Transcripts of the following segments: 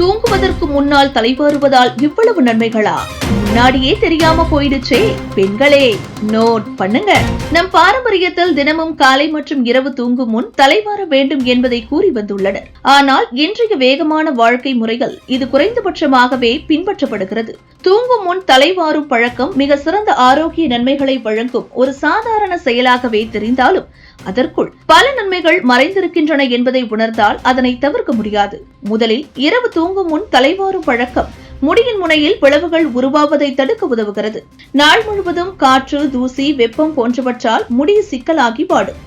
தூங்குவதற்கு முன்னால் தலைவாருவதால் இவ்வளவு நன்மைகளா? முன்னாடியே தெரியாம போயிடுச்சே. பெண்களே நோட் பண்ணுங்க. நம் பாரம்பரியத்தில் தினமும் காலை மற்றும் இரவு தூங்கும் முன் தலைவார வேண்டும் என்பதை கூறி வந்துள்ளனர். ஆனால் இன்றைய வேகமான வாழ்க்கை முறைகள் இது குறைந்தபட்சமாகவே பின்பற்றப்படுகிறது. தூங்கும் முன் தலைவாரும் பழக்கம் மிக சிறந்த ஆரோக்கிய நன்மைகளை வழங்கும் ஒரு சாதாரண செயலாகவே தெரிந்தாலும் அதற்குள் பல நன்மைகள் மறைந்திருக்கின்றன என்பதை உணர்ந்தால் அதனை தவிர்க்க முடியாது. முதலில் இரவு தூங்கும் முன் தலைவாரும் பழக்கம் முடியின் முனையில் பிளவுகள் உருவாவதை தடுக்க உதவுகிறது. நாள் முழுவதும் காற்று தூசி வெப்பம் போன்றவற்றால் முடி சிக்கலாகி வாடும்.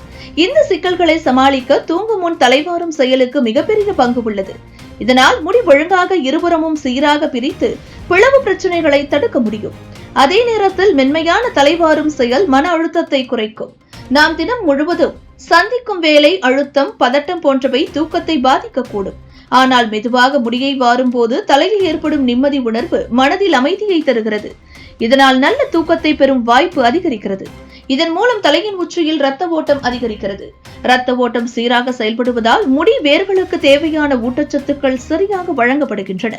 இந்த சிக்கல்களை சமாளிக்க தூங்கும் முன் தலைவாரும் செயலுக்கு மிகப்பெரிய பங்கு உள்ளது. இதனால் முடி ஒழுங்காக இருபுறமும் சீராக பிரித்து பிளவு பிரச்சனைகளை தடுக்க முடியும். அதே நேரத்தில் மென்மையான தலைவாரும் செயல் மன அழுத்தத்தை குறைக்கும். நாம் தினம் முழுவதும் சந்திக்கும் வேலை அழுத்தம் பதட்டம் போன்றவை தூக்கத்தை பாதிக்கக்கூடும். ஆனால் மெதுவாக முடியை வாரும் போது தலையில் ஏற்படும் நிம்மதி உணர்வு மனதில் அமைதியை தருகிறது. இதனால் நல்ல தூக்கத்தை பெறும் வாய்ப்பு அதிகரிக்கிறது. இதன் மூலம் தலையின் உச்சியில் இரத்த ஓட்டம் அதிகரிக்கிறது. இரத்த ஓட்டம் சீராக செயல்படுவதால் முடி வேர்களுக்கு தேவையான ஊட்டச்சத்துக்கள் சரியாக வழங்கப்படுகின்றன.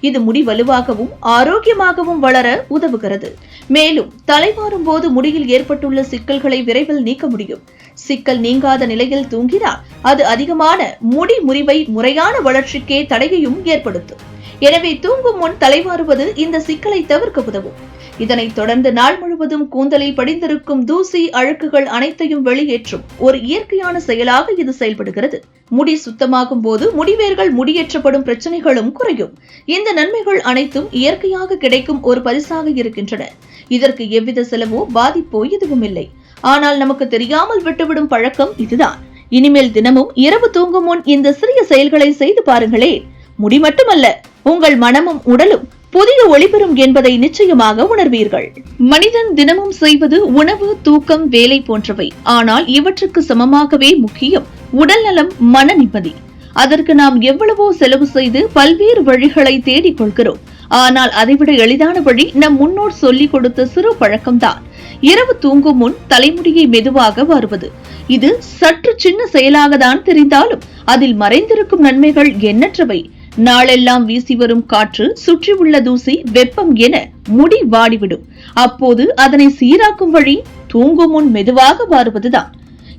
இது முடி வலுவாகவும் ஆரோக்கியமாகவும் வளர உதவுகிறது. மேலும் தலைமாறும் போது முடியில் ஏற்பட்டுள்ள சிக்கல்களை விரைவில் நீக்க முடியும். சிக்கல் நீங்காத நிலையில் தூங்கினால் அது அதிகமான முடி முறிவை முறையான வளர்ச்சிக்கே தடையையும் ஏற்படுத்தும். எனவே தூங்கும் முன் தலைவாறுவது இந்த சிக்கலை தவிர்க்க உதவும். இதனைத் தொடர்ந்து நாள் முழுவதும் கூந்தலில் படிந்திருக்கும் தூசி அழுக்குகள் அனைத்தையும் வெளியேற்றும் ஒரு இயற்கையான செயலாக இது செயல்படுகிறது. முடி சுத்தமாகும் போது முடிவேர்கள் முடியேற்றப்படும் பிரச்சனைகளும் குறையும். இந்த நன்மைகள் அனைத்தும் இயற்கையாக கிடைக்கும் ஒரு பரிசாக இருக்கின்றன. இதற்கு எவ்வித செலவோ பாதிப்போ எதுவும் இல்லை ஆனால் நமக்கு தெரியாமல் விட்டுவிடும் பழக்கம் இதுதான். இனிமேல் தினமும் இரவு தூங்கும் முன் இந்த சிறிய செயல்களை செய்து பாருங்களே. முடி மட்டுமல்ல உங்கள் மனமும் உடலும் புதிய ஒளிபெறும் என்பதை நிச்சயமாக உணர்வீர்கள். மனிதன் தினமும் செய்வது உணவு தூக்கம் வேலை போன்றவை. ஆனால் இவற்றுக்கு சமமாகவே முக்கியம் உடல்நலம் மன நிம்மதி. அதற்கு நாம் எவ்வளவோ செலவு செய்து பல்வேறு வழிகளை தேடிக் கொள்கிறோம். ஆனால் அதைவிட எளிதான வழி நம் முன்னோர் சொல்லிக் கொடுத்த சிறு பழக்கம்தான். இரவு தூங்கும் முன் தலைமுடியை மெதுவாக வருவது. இது சற்று சின்ன செயலாக தான் தெரிந்தாலும் அதில் மறைந்திருக்கும் நன்மைகள் எண்ணற்றவை. நாளெல்லாம் வீசி வரும் காற்று சுற்றி உள்ள தூசி வெப்பம் என முடி வாடிவிடும். அப்போது அதனை சீராக்கும் வழி தூங்கும் முன் மெதுவாக வாருவதுதான்.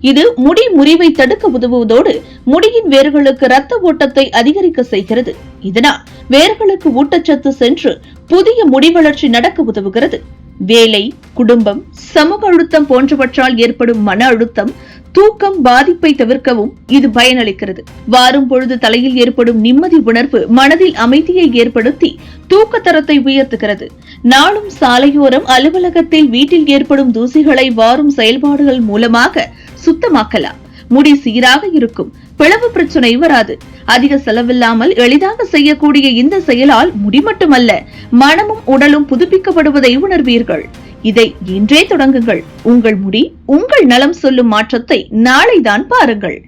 இது முடி முறிவை தடுக்க உதவுவதோடு முடியின் வேர்களுக்கு இரத்த ஓட்டத்தை அதிகரிக்க செய்கிறது. இதனால் வேர்களுக்கு ஊட்டச்சத்து சென்று புதிய முடி வளர்ச்சி நடக்க உதவுகிறது. வேலை குடும்பம் சமூக அழுத்தம் போன்றவற்றால் ஏற்படும் மன அழுத்தம் தூக்கம் பாதிப்பை தவிர்க்கவும் இது பயனளிக்கிறது. வாரும் பொழுது தலையில் ஏற்படும் நிம்மதி உணர்வு மனதில் அமைதியை ஏற்படுத்தி தூக்க தரத்தை உயர்த்துகிறது. நாளும் சாலையோரம் அலுவலகத்தில் வீட்டில் ஏற்படும் தூசிகளை வாரும் செயல்பாடுகள் மூலமாக சுத்தமாக்கலாம். முடி சீராக இருக்கும். பிளவு பிரச்சனை வராது. அதிக செலவில்லாமல் எளிதாக செய்யக்கூடிய இந்த செயலால் முடி மட்டுமல்ல மனமும் உடலும் புதுப்பிக்கப்படுவதை உணர்வீர்கள். இதை இன்றே தொடங்குங்கள். உங்கள் முடி உங்கள் நலம் சொல்லும் மாற்றத்தை நாளைதான் பாருங்கள்.